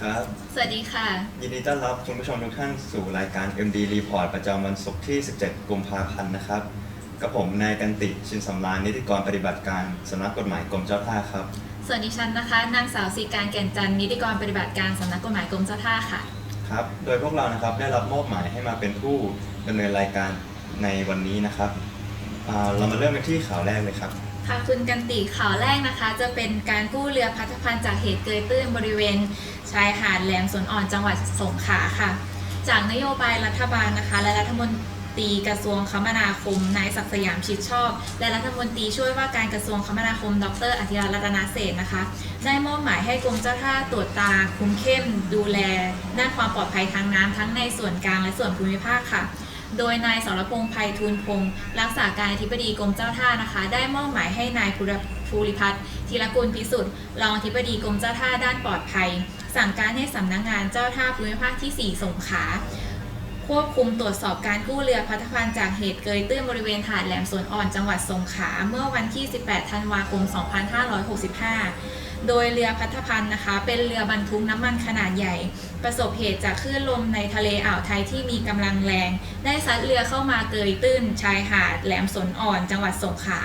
สวัสดีครับ สวัสดีค่ะ ยินดีต้อนรับคุณผู้ชมทุกท่านสู่รายการ MD Report ประจำวันศุกร์ที่ 17 กุมภาพันธ์นะครับ กับผมนายกันติชินสำราญนิติกรปฏิบัติการสำนักกฎหมายกรมเจ้าท่าครับ ส่วนดิฉันนะคะ นางสาวสีการแก่นจันทร์นิติกรปฏิบัติการสำนักกฎหมายกรมเจ้าท่าค่ะ ครับ โดยพวกเรานะครับได้รับมอบหมายให้มาเป็นผู้ดำเนินรายการในวันนี้นะครับอ่าเรามาเริ่มกันที่ข่าวแรกเลยครับ ค่ะคุณกันติข่าวแรกนะคะ จะเป็นการกู้เรือพัฒพันธ์จากเหตุเกยตื้นบริเวณ ชายหาดแหลมสนอ่อนจังหวัดสงขลาค่ะ จากนโยบายรัฐบาลนะคะ และรัฐมนตรีกระทรวงคมนาคมนายศักดิ์สยามชิดชอบ และรัฐมนตรีช่วยว่าการกระทรวงคมนาคม ดรอธิรัตน์รัตนเศษนะคะ ได้มอบหมายให้กรมเจ้าท่าตรวจตาคุมเข้มดูแลด้านความปลอดภัยทางน้ำทั้งในส่วนกลางและส่วนภูมิภาคค่ะ โดยนายสรพงษ์ไพฑูรย์พงศ์รักษาการอธิบดีกรมเจ้าท่านะคะ ได้มอบหมายให้นายภูริพัฒน์ธีรกุลพิสุทธิ์รองอธิบดีกรมเจ้าท่าด้านปลอดภัย สั่งการให้สำนักงานเจ้าท่าภูมิภาคที่ 4 สงขลาควบคุมตรวจสอบการกู้เรือพัฒพันจากเหตุเกยตื้นบริเวณหาดแหลมสวนอ่อนจังหวัดสงขลาเมื่อวันที่ 18 ธันวาคม 2565 โดยเรือพัฒพันธ์นะคะ เป็นเรือบรรทุกน้ำมันขนาดใหญ่ ประสบเหตุจากคลื่นลมในทะเลอ่าวไทยที่มีกำลังแรง ได้ซัดเรือเข้ามาเกยตื้น ชายหาดแหลมสนอ่อนจังหวัดสงขลา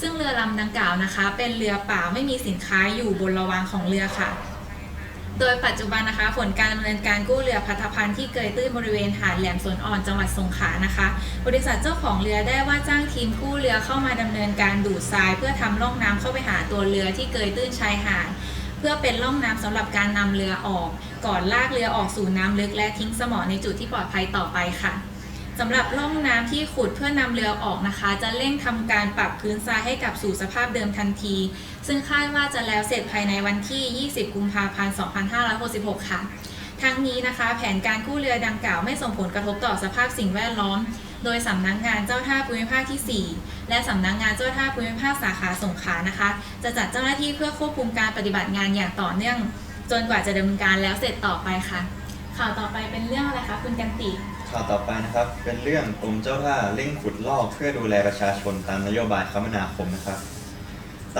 ซึ่งเรือลำดังกล่าวนะคะ เป็นเรือเปล่าไม่มีสินค้าอยู่บนระวางของเรือค่ะ โดยปัจจุบันนะคะผลการดำเนินการกู้เรือพัฒพันธ์ที่เกยตื้นบริเวณหาดแหลมสวนอ่อนจังหวัดสงขลานะคะ บริษัทเจ้าของเรือได้ว่าจ้างทีมกู้เรือเข้ามาดำเนินการดูดทรายเพื่อทำร่องน้ำเข้าไปหาตัวเรือที่เกยตื้นชายหาดเพื่อเป็นร่องน้ำสำหรับการนำเรือออก ก่อนลากเรือออกสู่น้ำลึกและทิ้งสมอในจุดที่ปลอดภัยต่อไปค่ะสำหรับร่องน้ำที่ขุดเพื่อนำเรือออกนะคะ จะเร่งทำการปรับพื้นทรายให้กลับสู่สภาพเดิมทันที ซึ่งคาดว่าจะแล้วเสร็จภายในวันที่ 20 กุมภาพันธ์ 2566 ค่ะ ทั้งนี้นะคะ แผนการกู้เรือดังกล่าวไม่ส่งผลกระทบต่อสภาพสิ่งแวดล้อม โดยสำนักงานเจ้าท่าภูมิภาคที่ 4 และสำนักงานเจ้าท่าภูมิภาคสาขาสงขลานะคะ จะจัดเจ้าหน้าที่เพื่อควบคุมการปฏิบัติงานอย่างต่อเนื่อง จนกว่าจะดำเนินการแล้วเสร็จต่อไปค่ะ ข่าวต่อไปเป็นเรื่องอะไรคะคุณกันติข่าวต่อไปนะครับ เป็นเรื่องกรมเจ้าท่าเร่งขุดลอกเพื่อดูแลประชาชนตามนโยบายคมนาคมนะครับ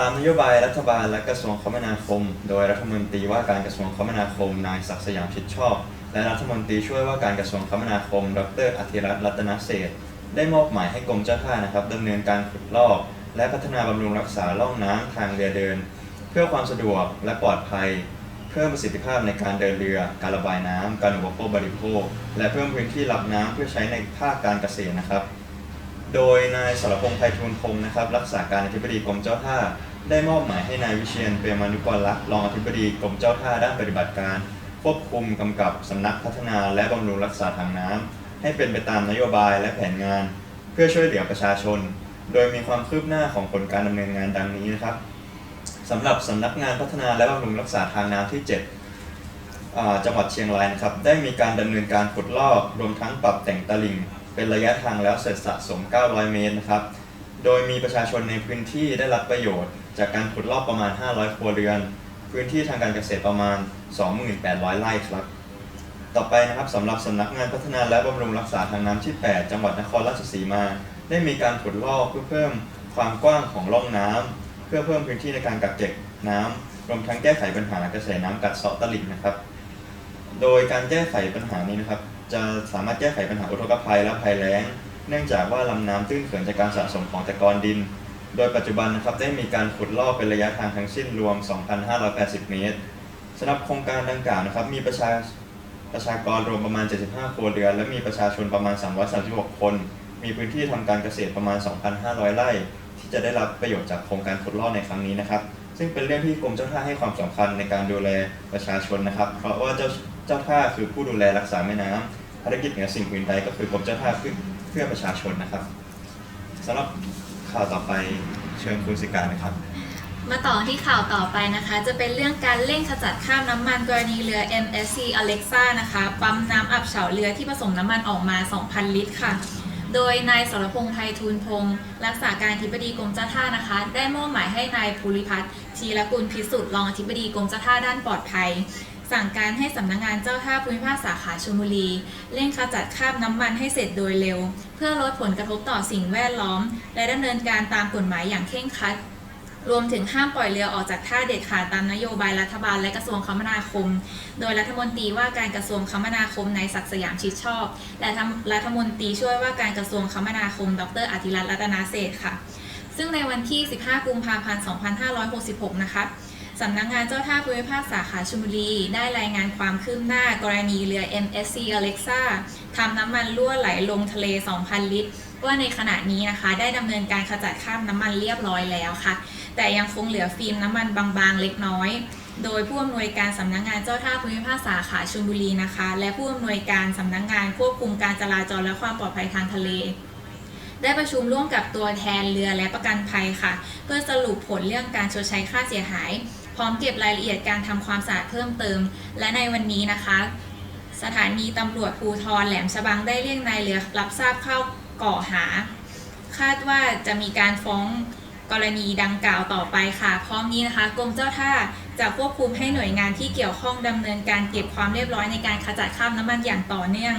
ตามนโยบายรัฐบาลและกระทรวงคมนาคม โดยรัฐมนตรีว่าการกระทรวงคมนาคม นายศักดิ์สยามชิดชอบ และรัฐมนตรีช่วยว่าการกระทรวงคมนาคม ดรอธิรัตน์รัตนเศษได้มอบหมายให้กรมเจ้าท่านะครับดำเนินการขุดลอก และพัฒนาบำรุงรักษาล่องน้ำทางเรือเดิน เพื่อความสะดวกและปลอดภัย เพิ่มประสิทธิภาพในการเดินเรือ การระบายน้ำการอุปโภคบริโภค และเพิ่มพื้นที่รับน้ำเพื่อใช้ในภาคการเกษตรนะครับ โดยนายสรพงษ์ไพฑูรย์พงนะครับ รักษาการอธิบดีกรมเจ้าท่า ได้มอบหมายให้นายวิเชียนเปรมานุกรลักษ์รองอธิบดีกรมเจ้าท่าด้านปฏิบัติการ ควบคุมกำกับสำนักพัฒนาและบำรุงรักษาทางน้ำให้เป็นไปตามนโยบายและแผนงาน เพื่อช่วยเหลือประชาชน โดยมีความคืบหน้าของผลการดำเนินงานดังนี้นะครับสำหรับสำนักงานพัฒนาและบำรุงรักษาทางน้ำที่ 7 จังหวัดเชียงรายนะครับ ได้มีการดำเนินการขุดลอกรวมทั้งปรับแต่งตลิ่ง เป็นระยะทางแล้วเสร็จสะสม 900 เมตรนะครับ โดยมีประชาชนในพื้นที่ได้รับประโยชน์ จากการขุดลอกประมาณ 500 ครัวเรือน พื้นที่ทางการเกษตรประมาณ 28,000 ไร่ครับ ต่อไปนะครับสำหรับสำนักงานพัฒนาและบำรุงรักษาทางน้ำที่ 8 จังหวัดนครราชสีมา ได้มีการขุดลอกเพื่อเพิ่มความกว้างของร่องน้ำเพื่อเพิ่มพื้นที่ในการกักเก็บน้ำรวมทั้งแก้ไขปัญหากระแสน้ำกัดเซาะตลิ่งนะครับ โดยการแก้ไขปัญหานี้นะครับ จะสามารถแก้ไขปัญหาอุทกภัยและภัยแล้ง เนื่องจากว่าลำน้ำตื้นเขินจากการสะสมของตะกอนดิน โดยปัจจุบันนะครับได้มีการขุดลอกเป็นระยะทางทั้งสิ้นรวม 2,580 เมตรสำหรับโครงการดังกล่าวนะครับมีประชาประชากรรวมประมาณ 75 ครัวเรือน และมีประชาชนประมาณ 336 คน มีพื้นที่ทำการเกษตรประมาณ 2,500 ไร่ ที่จะได้รับประโยชน์จากโครงการขุดลอกในครั้งนี้นะครับ ซึ่งเป็นเรื่องที่กรมเจ้าท่าให้ความสำคัญในการดูแลประชาชนนะครับ เพราะว่าเจ้าเจ้าท่าคือผู้ดูแลรักษาแม่น้ำภารกิจเหนือสิ่งอื่นใดก็คือกรมเจ้าท่าเพื่อเพื่อประชาชนนะครับสำหรับข่าวต่อไปเชิญคุณสิการนะครับมาต่อที่ข่าวต่อไปนะคะ จะเป็นเรื่องการเร่งขจัดคราบน้ำมันกรณีเรือ MSC Alexa นะคะ ปั๊มน้ำอับเฉาเรือที่ผสมน้ำมันออกมา 2,000 ลิตรค่ะ โดยนายสรพงษ์ไพฑูรย์พงศ์รักษาการอธิบดีกรมเจ้าท่านะคะ ได้มอบหมายให้นายภูริพัฒน์ชีรกุลพิสุทธิ์รองอธิบดีกรมเจ้าท่าด้านปลอดภัย สั่งการให้สำนักงานเจ้าท่าภูมิภาคสาขาชลบุรี เร่งขจัดคราบน้ำมันให้เสร็จโดยเร็ว เพื่อลดผลกระทบต่อสิ่งแวดล้อม และดำเนินการตามกฎหมายอย่างเคร่งครัด รวมถึงห้ามปล่อยเรือออกจากท่าเด็ดขาดตามนโยบายรัฐบาลและกระทรวงคมนาคม โดยรัฐมนตรีว่าการกระทรวงคมนาคมนายศักดิ์สยามชิดชอบ และรัฐมนตรีช่วยว่าการกระทรวงคมนาคม ดรอธิรัตน์รัตนาเศรษฐ์ค่ะ ซึ่งในวันที่ 15 กุมภาพันธ์ 2566 นะคะสำนักงานเจ้าท่าภูมิภาคสาขาชลบุรี ได้รายงานความคืบหน้ากรณีเรือ MSC Alexa ทำน้ำมันรั่วไหลลงทะเล 2,000 ลิตร ว่าในขณะนี้นะคะ ได้ดำเนินการขจัดคราบน้ำมันเรียบร้อยแล้วค่ะ แต่ยังคงเหลือฟิล์มน้ำมันบางๆ เล็กน้อย โดยผู้อำนวยการสำนักงานเจ้าท่าภูมิภาคสาขาชลบุรีนะคะ และผู้อำนวยการสำนักงานควบคุมการจราจรและความปลอดภัยทางทะเล ได้ประชุมร่วมกับตัวแทนเรือและประกันภัยค่ะ เพื่อสรุปผลเรื่องการชดใช้ค่าเสียหาย พร้อมเก็บรายละเอียดการทำความสะอาดเพิ่มเติม และในวันนี้นะคะ สถานีตำรวจภูทรแหลมฉบังได้เรียกนายเรือรับทราบเข้าก่อหา คาดว่าจะมีการฟ้อง กรณีดังกล่าวต่อไปค่ะ พร้อมนี้นะคะ กรมเจ้าท่าจะควบคุมให้หน่วยงานที่เกี่ยวข้องดำเนินการเก็บความเรียบร้อยในการขจัดคราบน้ำมันอย่างต่อเนื่อง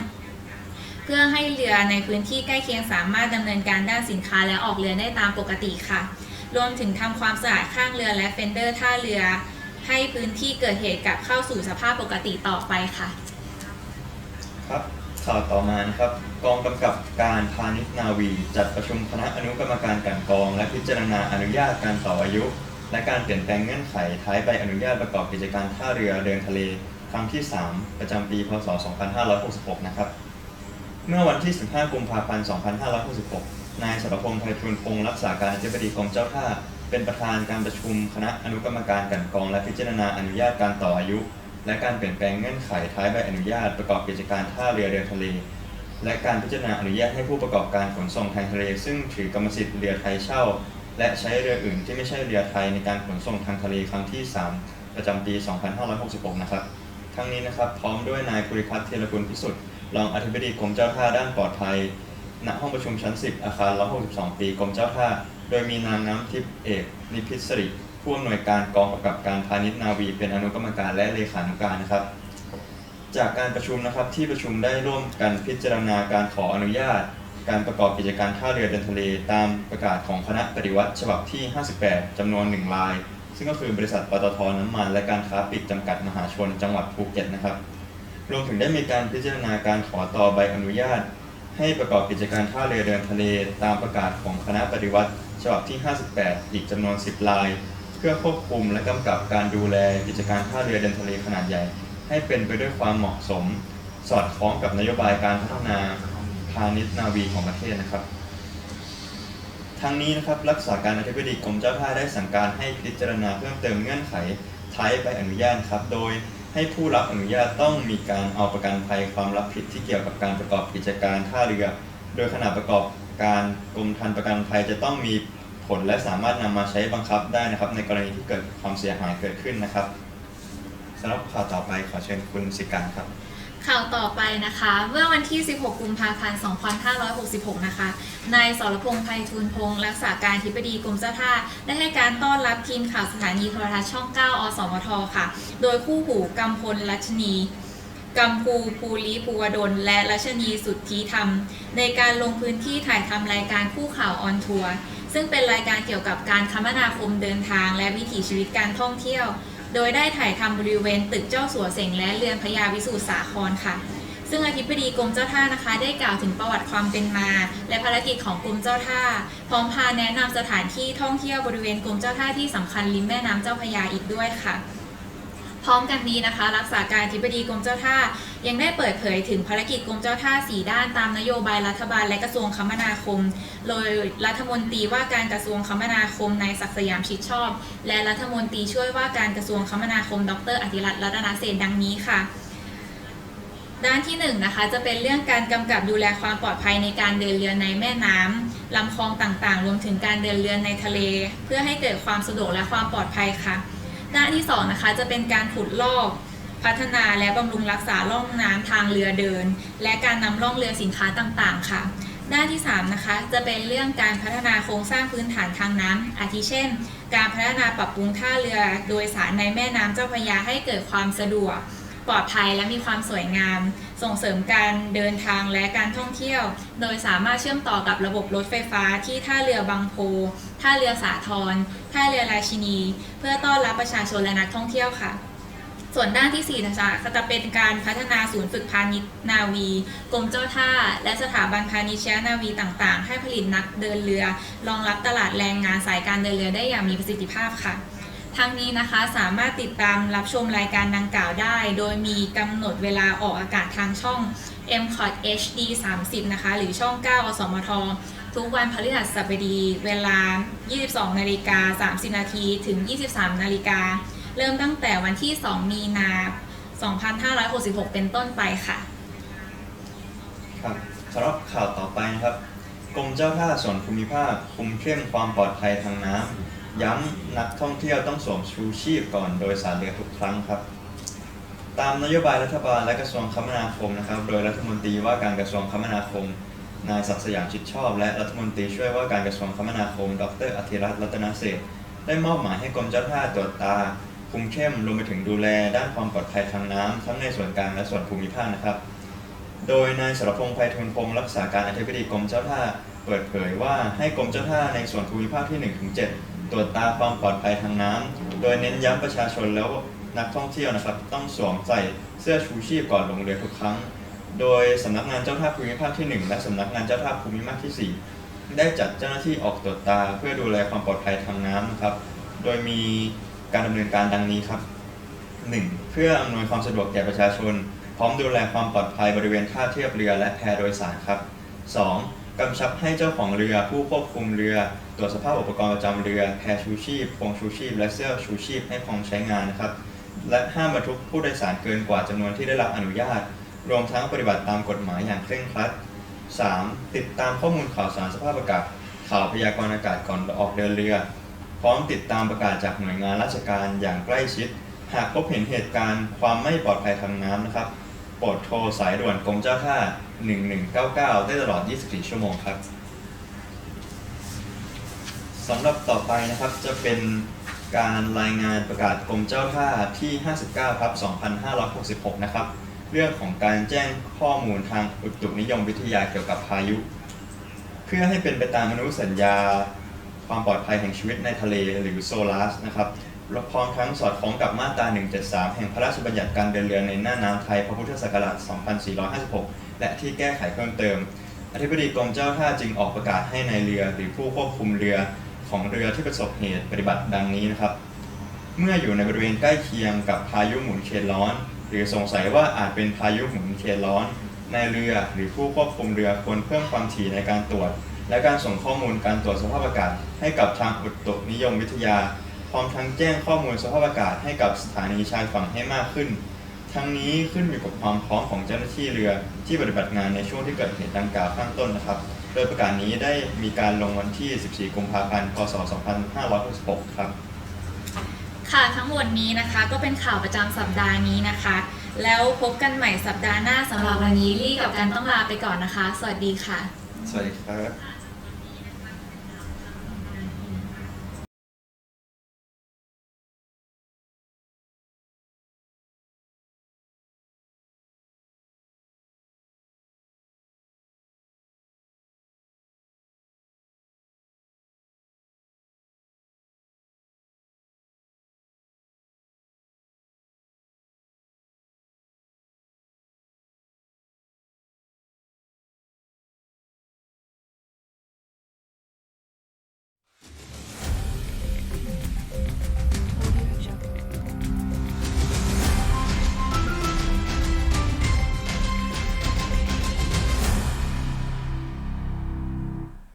เพื่อให้เรือในพื้นที่ใกล้เคียงสามารถดำเนินการด้านสินค้าและออกเรือได้ตามปกติค่ะ รวมถึงทำความสะอาดข้างเรือและเฟนเดอร์ท่าเรือ ให้พื้นที่เกิดเหตุกลับเข้าสู่สภาพปกติต่อไปค่ะ ครับ ข่าวต่อมานะครับกองกำกับการพาณิชย์นาวี จัดประชุมคณะอนุกรรมการกันกอง และพิจารณาอนุญาตการต่ออายุ และการเปลี่ยนแปลงเงื่อนไขท้ายใบอนุญาตประกอบกิจการท่าเรือเดินทะเลครั้งที่ 3 ประจำปี พศ 2566 นะครับ เมื่อวันที่ 15 กุมภาพันธ์ 2566 นายสรพงษ์ไพฑูรย์พงศ์รักษาการอธิบดีกรมเจ้าท่า เป็นประธานการประชุมคณะอนุกรรมการกันกอง และพิจารณาอนุญาตการต่ออายุ และการเปลี่ยนแปลงเงื่อนไขท้ายใบอนุญาตประกอบกิจการท่าเรือเดินทะเล และการพิจารณาอนุญาตให้ผู้ประกอบการขนส่งทางทะเล ซึ่งถือกรรมสิทธิ์เรือไทยเช่า และใช้เรืออื่นที่ไม่ใช่เรือไทยในการขนส่งทางทะเลครั้งที่ 3 ประจำปี 2566 นะครับ ทั้งนี้นะครับพร้อมด้วยนายภูริพัฒน์เทยรกุลพิสุทธิ์รองอธิบดีกรมเจ้าท่าด้านปลอดภัยณห้องประชุมชั้น 10 อาคาร 162 ปีกรมเจ้าท่า โดยมีนางน้ำทิพย์เอกนิพิศริ ผู้อำนวยการกองกำกับการพาณิชย์นาวี เป็นอนุกรรมการและเลขานุการนะครับ จากการประชุมนะครับที่ประชุมได้ร่วมกันพิจารณาการขออนุญาต การประกอบกิจการท่าเรือเดินทะเล ตามประกาศของคณะปฏิวัติ ฉบับที่ 58 จำนวน1ราย ซึ่งก็คือบริษัทปตทน้ำมัน และการค้าปลีกจำกัดมหาชน จังหวัดภูเก็ตนะครับ รวมถึงได้มีการพิจารณาการขอต่อใบอนุญาต ให้ประกอบกิจการท่าเรือเดินทะเล ตามประกาศของคณะปฏิวัติฉบับที่ 58 อีกจำนวน 10ราย เพื่อควบคุมและกำกับการดูแลกิจการท่าเรือเดินทะเลขนาดใหญ่ ให้เป็นไปด้วยความเหมาะสม สอดคล้องกับนโยบายการพัฒนาพาณิชย์นาวีของประเทศนะครับทั้งนี้นะครับรักษาการอธิบดีกรมเจ้าท่าได้สั่งการให้พิจารณาเพิ่มเติมเงื่อนไขท้ายใบอนุญาตครับ โดยให้ผู้รับอนุญาตต้องมีการเอาประกันภัยความรับผิดที่เกี่ยวกับการประกอบกิจการท่าเรือ โดยขณะประกอบการกรมธรรม์ประกันภัยจะต้องมี ผล และสามารถนำมาใช้บังคับได้นะครับ ในกรณีที่เกิดความเสียหายเกิดขึ้นนะครับสำหรับข่าวต่อไปขอเชิญคุณสิการครับ ข่าวต่อไปนะคะ เมื่อวันที่ 16 กุมภาพันธ์ 2566 นะคะ นายสรพงษ์ไพฑูรย์พงศ์รักษาการธิบดีกรมเจ้าท่า ได้ให้การต้อนรับทีมข่าวสถานีโทรทัศน์ช่อง 9 อสมท ค่ะ โดยคู่หูกำพลรัชนีกัมพูภูริภูวดล และรัชนีสุทธิธรรม ในการลงพื้นที่ถ่ายทำรายการคู่ข่าวออนทัวร์ ซึ่งเป็นรายการเกี่ยวกับการคมนาคมเดินทางและวิถีชีวิตการท่องเที่ยว โดยได้ถ่ายทำบริเวณตึกเจ้าสัวเสงและเรือนพญาวิสูตรสาครค่ะ ซึ่งอธิบดีกรมเจ้าท่านะคะ ได้กล่าวถึงประวัติความเป็นมา และภารกิจของกรมเจ้าท่า พร้อมพาแนะนำสถานที่ท่องเที่ยวบริเวณกรมเจ้าท่าที่สำคัญริมแม่น้ำเจ้าพระยาอีกด้วยค่ะ พร้อมกันนี้นะคะ รักษาการอธิบดีกรมเจ้าท่า ยังได้เปิดเผยถึงภารกิจกรมเจ้าท่าสีด้านตามนโยบายรัฐบาลและกระทรวงคมนาคม โดยรัฐมนตรีว่าการกระทรวงคมนาคมนายศักย์สยามชิดชอบ และรัฐมนตรีช่วยว่าการกระทรวงคมนาคม ดรอธิรัตน์รัตนเศรษดังนี้ค่ะด้านที่1นงนะคะจะเป็นเรื่องการกำกับดูแลความปลอดภัยในการเดินเรือในแม่น้ำลำคลองต่างๆ รวมถึงการเดินเรือในทะเล เพื่อให้เกิดความสะดวกและความปลอดภัยค่ะ ด้านที่2นะคะจะเป็นการขุดลอกพัฒนาและบำรุงรักษาล่องน้ำทางเรือเดิน และการนำล่องเรือสินค้าต่างๆ ค่ะด้านที่3นะคะจะเป็นเรื่องการพัฒนาโครงสร้างพื้นฐานทางน้ำอาทิเช่น การพัฒนาปรับปรุงท่าเรือโดยสารในแม่น้ำเจ้าพระยาให้เกิดความสะดวก ปลอดภัยและมีความสวยงาม ส่งเสริมการเดินทางและการท่องเที่ยว โดยสามารถเชื่อมต่อกับระบบรถไฟฟ้าที่ท่าเรือบางโพท่าเรือสาทร ท่าเรือราชินี เพื่อต้อนรับประชาชนและนักท่องเที่ยวค่ะ ส่วนด้านที่ 4 นะคะจะเป็นการพัฒนาศูนย์ฝึกพาณิชย์นาวี กรมเจ้าท่า และสถาบันพาณิชยนาวีต่างๆ ให้ผลิตนักเดินเรือ รองรับตลาดแรงงานสายการเดินเรือได้อย่างมีประสิทธิภาพค่ะทั้งนี้นะคะสามารถติดตามรับชมรายการดังกล่าวได้ โดยมีกำหนดเวลาออกอากาศทางช่อง m c o t HD 30 นะคะ หรือช่อง 9 อสมท ทุกวันพฤหัสบดีเวลา 22 นาฬิกา 30 นาทีถึง 23 นาฬิกา เริ่มตั้งแต่วันที่ 2 มีนา 2566 เป็นต้นไปค่ะ ครับสำหรับข่าวต่อไปนะครับ กรมเจ้าท่าส่วนภูมิภาคคุมเข้มความปลอดภัยทางน้ำย้ำนักท่องเที่ยวต้องสวมชูชีพก่อนโดยสารเรือทุกครั้งครับ ตามนโยบายรัฐบาลและกระทรวงคมนาคมนะครับ โดยรัฐมนตรีว่าการกระทรวงคมนาคม นายศักดิ์สยามชิดชอบ และรัฐมนตรีช่วยว่าการกระทรวงคมนาคม ดรอธิรัตน์รัตนเศรษฐ์ได้มอบหมายให้กรมเจ้าท่าตรวจตา คุมเข้มรวมไปถึงดูแล ด้านความปลอดภัยทางน้ำทั้งในส่วนกลางและส่วนภูมิภาคนะครับ โดยนายสรพงษ์ไพฑูรย์พงศ์รักษาการอธิบดีกรมเจ้าท่าเปิดเผยว่าให้กรมเจ้าท่าในส่วนภูมิภาคที่ 1-7 ตรวจตาความปลอดภัยทางน้ำโดยเน้นย้ำประชาชนแล้วนักท่องเที่ยวนะครับ ต้องสวมใส่เสื้อชูชีพก่อนลงเรือทุกครั้ง โดยสำนักงานเจ้าท่าภูมิภาคที่ 1 และสำนักงานเจ้าท่าภูมิภาคที่ 4 ได้จัดเจ้าหน้าที่ออกตรวจตาเพื่อดูแลความปลอดภัยทางน้ำนะครับ โดยมีการดำเนินการดังนี้ครับ 1. เพื่ออำนวยความสะดวกแก่ประชาชน พร้อมดูแลความปลอดภัยบริเวณท่าเทียบเรือและแพโดยสารครับ 2. กำชับให้เจ้าของเรือผู้ควบคุมเรือ ตรวจสภาพอุปกรณ์ประจำเรือ แพชูชีพพวงชูชีพ และเสื้อชูชีพให้พร้อมใช้งานนะครับ และห้ามบรรทุกผู้โดยสารเกินกว่าจำนวนที่ได้รับอนุญาต รวมทั้งปฏิบัติตามกฎหมายอย่างเคร่งครัด 3. ติดตามข้อมูลข่าวสารสภาพอากาศ ข่าวพยากรณ์อากาศก่อนออกเดินเรือ พร้อมติดตามประกาศจากหน่วยงานราชการอย่างใกล้ชิด หากพบเห็นเหตุการณ์ความไม่ปลอดภัยทางน้ำนะครับ โปรดโทรสายด่วนกรมเจ้าท่า 1199 ได้ตลอด 24 ชั่วโมงครับสำหรับต่อไปนะครับจะเป็นการรายงานประกาศกรมเจ้าท่าที่ 59ครับ2566 นะครับ เรื่องของการแจ้งข้อมูลทางอุตุนิยมวิทยาเกี่ยวกับพายุ เพื่อให้เป็นไปตามอนุสัญญา ความปลอดภัยแห่งชีวิตในทะเลหรือโซลาสนะครับและพร้อมทั้งสอดคล้องกับมาตรา 173 แห่งพระราชบัญญัติการเดินเรือในหน้าน้ำไทยพระพุทธศักราช 2456 และที่แก้ไขเพิ่มเติม อธิบดีกรมเจ้าท่าจึงออกประกาศให้ในายเรือหรือผู้ควบคุมเรือของเรือที่ประสบเหตุปฏิบัติดังนี้นะครับ เมื่ออยู่ในบริเวณใกล้เคียงกับพายุหมุนเขตร้อน หรือสงสัยว่าอาจเป็นพายุหมุนเขตร้อนในเรือหรือผู้ควบคุมเรือควรเพิ่มความถี่ในการตรวจ และการส่งข้อมูลการตรวจสภาพอากาศ ให้กับทางอุตุนิยมวิทยา พร้อมทั้งแจ้งข้อมูลสภาพอากาศให้กับสถานีชายฝั่งให้มากขึ้น ทั้งนี้ขึ้นอยู่กับความพร้อมของเจ้าหน้าที่เรือที่ปฏิบัติงานในช่วงที่เกิดเหตุดังกล่าวข้างต้นนะครับ โดยประกาศนี้ได้มีการลงวันที่ 14 กุมภาพันธ์ พศ 2566 ครับ ค่ะทั้งหมดนี้นะคะก็เป็นข่าวประจำสัปดาห์นี้นะคะ แล้วพบกันใหม่สัปดาห์หน้าสำหรับวันนี้ลี่กับกันต้องลาไปก่อนนะคะ สวัสดีค่ะ สวัสดีครับ